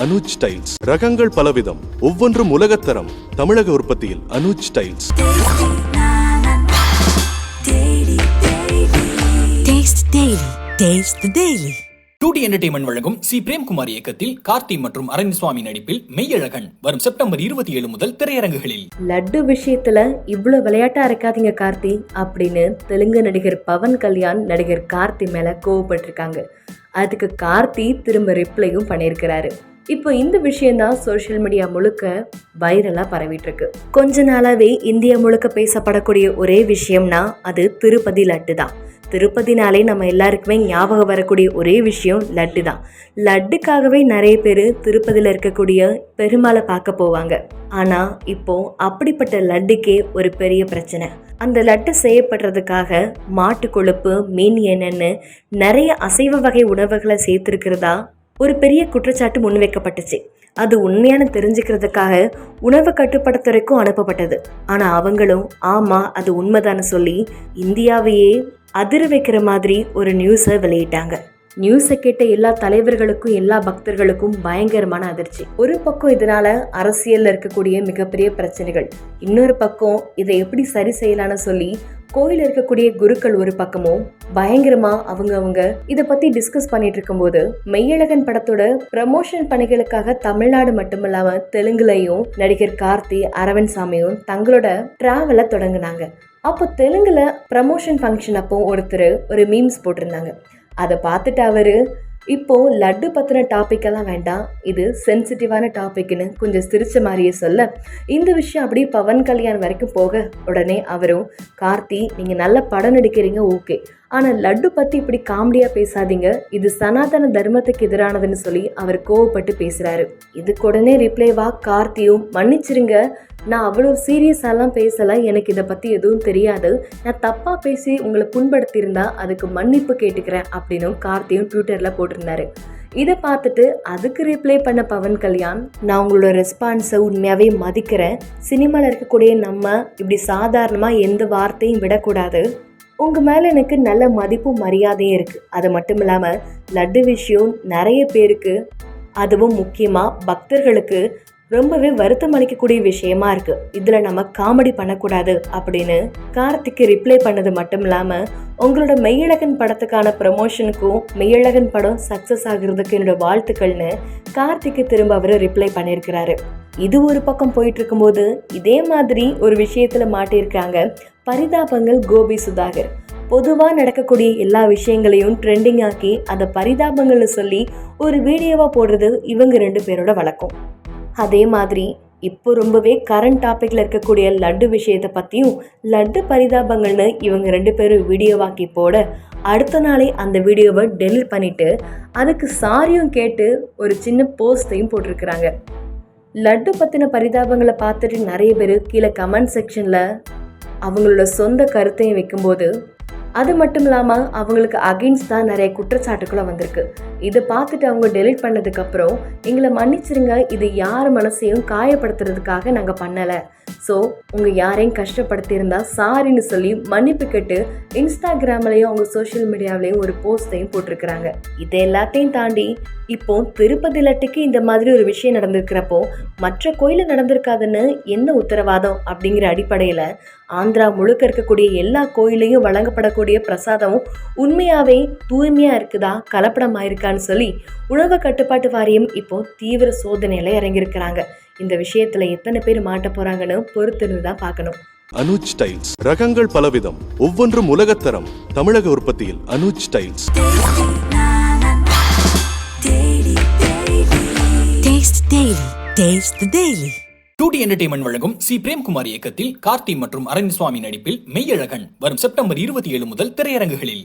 Anuj tiles. ரகங்கள் பலவிதம். ஒவ்வொன்றும் உலகத்தரம் தமிழக உற்பத்தியில் Anuj tiles. Taste Daily. Taste the Daily. Two D entertainment வழங்கும் சி. பிரேம்குமார் இயக்கத்தில் கார்த்தி மற்றும் அரவிந்த் நடிப்பில் மெய்யழகன் வரும் செப்டம்பர் இருபத்தி ஏழு முதல் திரையரங்குகளில். லட்டு விஷயத்துல இவ்வளோ விளையாட்டா இருக்காதீங்க கார்த்தி அப்படின்னு தெலுங்கு நடிகர் பவன் கல்யாண் நடிகர் கார்த்தி மேல கோவப்பட்டிருக்காங்க. அதுக்கு கார்த்தி திரும்ப ரிப்ளையும் பண்ணியிருக்கிறாரு. இப்போ இந்த விஷயம்தான் சோஷியல் மீடியா முழுக்க வைரலாக பரவிட்டுருக்கு. கொஞ்ச நாளாகவே இந்தியா முழுக்க பேசப்படக்கூடிய ஒரே விஷயம்னா அது திருப்பதி லட்டு தான். திருப்பதினாலே நம்ம எல்லாருக்குமே ஞாபகம் வரக்கூடிய ஒரே விஷயம் லட்டு தான். லட்டுக்காகவே நிறைய பேர் திருப்பதியில் இருக்கக்கூடிய பெருமாளை பார்க்க போவாங்க. ஆனால் இப்போ அப்படிப்பட்ட லட்டுக்கே ஒரு பெரிய பிரச்சனை. அந்த லட்டு செய்யப்படுறதுக்காக மாட்டு கொழுப்பு மீன் என்னென்னு நிறைய அசைவ வகை உணவுகளை சேர்த்துருக்கிறதா ஒரு பெரிய குற்றச்சாட்டு முன்வைக்கப்பட்டுச்சு. அது உண்மையான தெரிஞ்சுக்கிறதுக்காக உணவு கட்டுப்படுத்துறைக்கும் அனுப்பப்பட்டது. ஆனால் அவங்களும் ஆமாம் அது உண்மைதான்னு சொல்லி இந்தியாவையே அதிர வைக்கிற மாதிரி ஒரு நியூஸை வெளியிட்டாங்க. நியூஸை கேட்ட எல்லா தலைவர்களுக்கும் எல்லா பக்தர்களுக்கும் பயங்கரமான அதிர்ச்சி. ஒரு பக்கம் இதனால அரசியலில் இருக்கக்கூடிய மிகப்பெரிய பிரச்சனைகள். இன்னொரு பக்கம் இதை எப்படி சரி செய்யலாம்னு சொல்லி கோயில் இருக்கக்கூடிய குருக்கள் ஒரு பக்கமும் பயங்கரமா அவங்க அவங்க இதை பத்தி டிஸ்கஸ் பண்ணிட்டு இருக்கும்போது மெய்யழகன் படத்தோட ப்ரமோஷன் பணிகளுக்காக தமிழ்நாடு மட்டுமில்லாம தெலுங்குலையும் நடிகர் கார்த்தி அரவிந்த் சாமியும் தங்களோட டிராவலை தொடங்கினாங்க. அப்போ தெலுங்குல ப்ரமோஷன் ஃபங்க்ஷன் அப்போ ஒருத்தர் ஒரு மீம்ஸ் போட்டிருந்தாங்க. அதை பார்த்துட்டு அவரு இப்போ லட்டு பற்றின டாப்பிக்கெல்லாம் வேண்டாம். இது சென்சிட்டிவான டாபிக்னு கொஞ்சம் சிரிச்ச மாதிரியே சொல்ல. இந்த விஷயம் அப்படியே பவன் கல்யாண் வரைக்கும் போக உடனே அவரும் கார்த்தி நீங்கள் நல்ல படம் நடிக்கிறீங்க ஓகே. ஆனால் லட்டு பற்றி இப்படி காமெடியாக பேசாதீங்க. இது சனாதன தர்மத்துக்கு எதிரானதுன்னு சொல்லி அவர் கோவப்பட்டு பேசுகிறாரு இதுக்கு உடனே ரிப்ளைவா கார்த்தியும் மன்னிச்சிருங்க. நான் அவ்வளோ சீரியஸாலாம் பேசலை எனக்கு இதை பற்றி எதுவும் தெரியாது. நான் தப்பாக பேசி உங்களை புண்படுத்தியிருந்தா அதுக்கு மன்னிப்பு கேட்டுக்கிறேன் அப்படின்னும் கார்த்தியும் ட்விட்டரில் போட்டிருந்தாரு. இதை பார்த்துட்டு அதுக்கு ரிப்ளை பண்ண பவன் கல்யாண் நான் உங்களோட ரெஸ்பான்ஸை உண்மையாகவே மதிக்கிறேன். சினிமாவில் இருக்கக்கூடிய நம்ம இப்படி சாதாரணமாக எந்த வார்த்தையும் விடக்கூடாது. உங்கள் மேலே எனக்கு நல்ல மதிப்பும் மரியாதையும் இருக்குது அது மட்டும் இல்லாமல் லட்டு விஷயம் நிறைய பேருக்கு அதுவும் முக்கியமாக பக்தர்களுக்கு ரொம்பவே வருத்தம் அளிக்கக்கூடிய விஷயமா இருக்கு. இதுல நம்ம காமெடி பண்ணக்கூடாது அப்படின்னு கார்த்திக்கு ரிப்ளை பண்ணது மட்டும் இல்லாம உங்களோட மெய்யழகன் படத்துக்கான ப்ரமோஷனுக்கும் மெய்யழகன் படம் சக்சஸ் ஆகுறதுக்கு என்னோட வாழ்த்துக்கள்னு கார்த்திக்கு திரும்ப அவர் ரிப்ளை பண்ணியிருக்கிறாரு இது ஒரு பக்கம் போயிட்டு இருக்கும்போது இதே மாதிரி ஒரு விஷயத்துல மாட்டியிருக்காங்க பரிதாபங்கள் கோபி சுதாகர். பொதுவாக நடக்கக்கூடிய எல்லா விஷயங்களையும் ட்ரெண்டிங் ஆக்கி அதை பரிதாபங்கள்னு சொல்லி ஒரு வீடியோவாக போடுறது இவங்க ரெண்டு பேரோட வழக்கம். அதே மாதிரி இப்போ ரொம்பவே கரண்ட் டாப்பிக்கில் இருக்கக்கூடிய லட்டு விஷயத்தை பற்றியும் லட்டு பரிதாபங்கள்னு இவங்க ரெண்டு பேரும் வீடியோவாக்கி போட அடுத்த நாளே அந்த வீடியோவை டெலிட் பண்ணிவிட்டு அதுக்கு சாரியும் கேட்டு ஒரு சின்ன போஸ்டையும் போட்டிருக்கிறாங்க. லட்டு பற்றின பரிதாபங்களை பார்த்துட்டு நிறைய பேர் கீழே கமெண்ட் செக்ஷனில் அவங்களோட சொந்த கருத்தையும் வைக்கும்போது அது மட்டும் இல்லாமல் அவங்களுக்கு அகெயின்ஸ்ட் தான் நிறைய குற்றச்சாட்டுக்களும் வந்திருக்கு. இதை பார்த்துட்டு அவங்க டெலிட் பண்ணதுக்கப்புறம் எங்களை மன்னிச்சிருங்க. இது யார் மனசையும் காயப்படுத்துறதுக்காக நாங்கள் பண்ணலை. ஸோ உங்கள் யாரையும் கஷ்டப்படுத்தியிருந்தா சாரின்னு சொல்லி மன்னிப்பு கேட்டு இன்ஸ்டாகிராம்லேயும் அவங்க சோஷியல் மீடியாவிலையும் ஒரு போஸ்டையும் போட்டிருக்கிறாங்க. இது எல்லாத்தையும் தாண்டி இப்போ திருப்பதி லட்டுக்கு இந்த மாதிரி ஒரு விஷயம் நடந்திருக்கிறப்போ மற்ற கோயிலில் நடந்திருக்காதுன்னு என்ன உத்தரவாதம் அப்படிங்கிற அடிப்படையில் ஆந்திரா முழுக்க இருக்கக்கூடிய எல்லா கோயிலையும் வழங்கப்படக்கூடிய பிரசாதமும் உண்மையாகவே தூய்மையாக இருக்குதா? கலப்படமாக இருக்கான்னு சொல்லி உணவு கட்டுப்பாட்டு வாரியம் இப்போ தீவிர சோதனையில் இறங்கியிருக்கிறாங்க. இந்த விஷயத்தில் எத்தனை பேர் மாட்ட போகிறாங்கன்னு பொறுத்திருந்து தான் பார்க்கணும். அனுஜ் டைல்ஸ். ரகங்கள் பலவிதம். ஒவ்வொன்றும் உலகத்தரம். தமிழக உற்பத்தியில் Anuj tiles. Taste Daily. Taste the Daily. Two D entertainment வழங்கும் சி. பிரேம்குமார் இயக்கத்தில் கார்த்தி மற்றும் அரவிந்த் நடிப்பில் மெய்யழகன் வரும் செப்டம்பர் இருபத்தி ஏழு முதல் திரையரங்குகளில்.